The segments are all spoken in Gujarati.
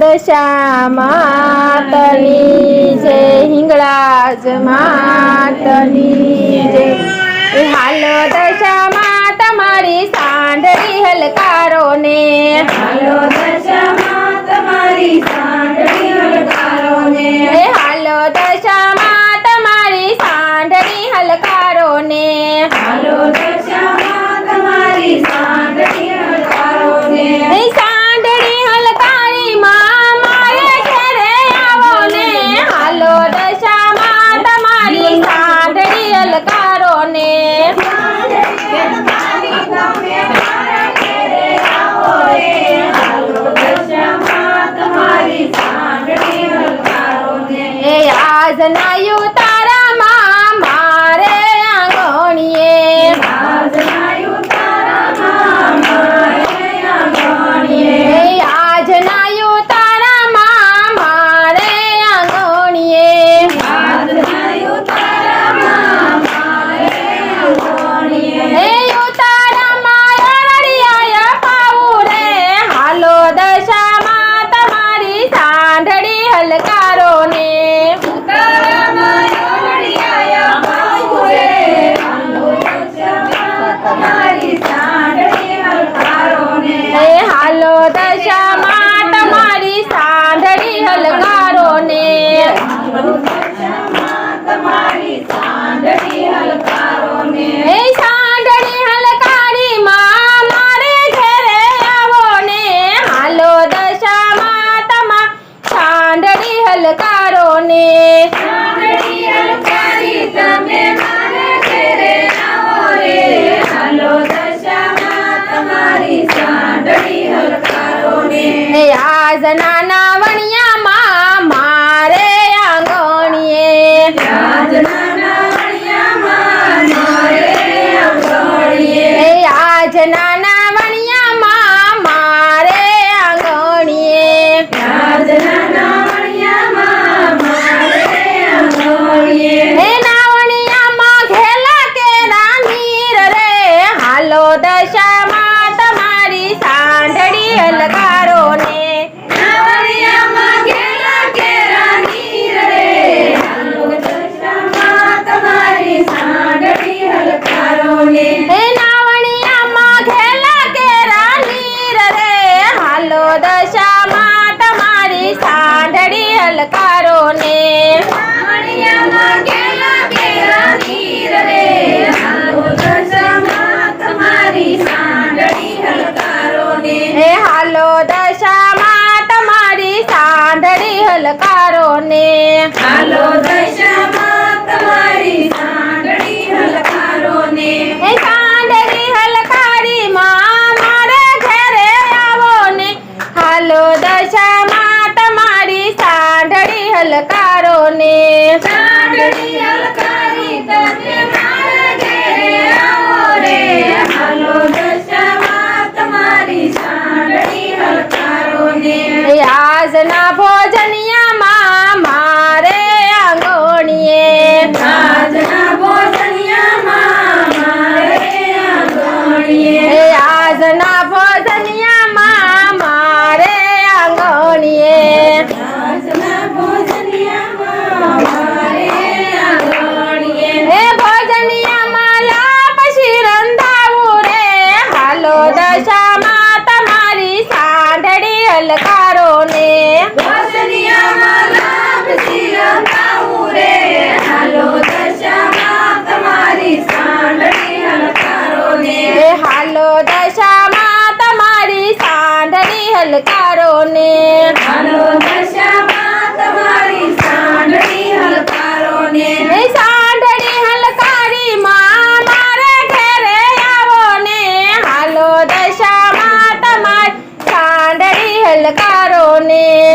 દશા માતની જય હિંગળાજ માતની જય. હાલ દશામાં તમારી સાંઢળી હલકારો ને હાલો രാജനാ હાલો દશામાં તમારી સાંગડી હલકારો ને એ સાંગડી હલકારી માં મારે ઘરે લલકારો ને બોસનિયામાં રામજી રંગાવું રે. હાલો દશામાં તમારી સાંડળી હલકારો ને હાલો દશામાં તમારી સાંડળી હલકારો ને હાલો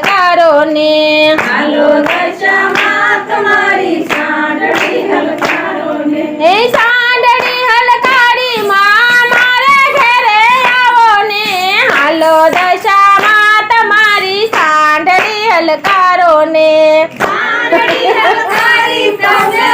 હલકારો ને. હાલો દશામાં તમારી સાંડળી હલકારો ને. હે સાંડળી હલકારી માં મારે ઘરે આવો ને. હાલો દશામાં તમારી સાંડળી હલકારો ને. સાંઢળી હલકારી તમને